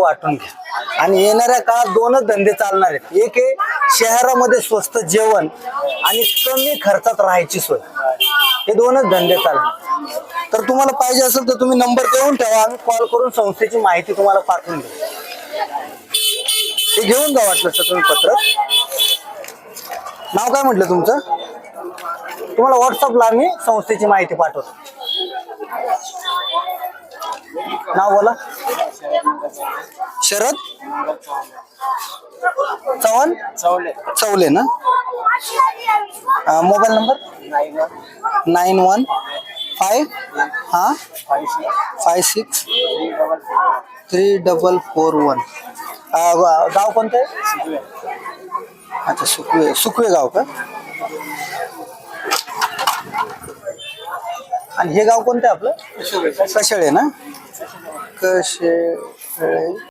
वाटून घ्या. आणि येणाऱ्या काळात दोनच धंदे चालणार आहेत. एक आहे शहरामध्ये स्वस्त जेवण आणि कमी खर्चात राहायची सोय. हे दोनच धंदे चालणार तर तुम्हाला पाहिजे असेल तर तुम्ही नंबर देऊन ठेवा. आम्ही कॉल करून संस्थेची माहिती तुम्हाला पाठवून देऊ. ते घेऊन जा वाटलं सर तुम्ही पत्रक. नाव काय म्हटलं तुमचं? तुम्हाला व्हॉट्सअपला आम्ही संस्थेची माहिती पाठवतो. नाव बोला. शरद चव्हाण? चवले. चौले ना? Mobile number? Nine one. Five हा? Five six. Three double four one. गाव कोणतं आहे? अच्छा सुकवे. सुकवे गाव का? आणि हे गाव कोणतं आहे आपलं? कशाळे. ना? कशे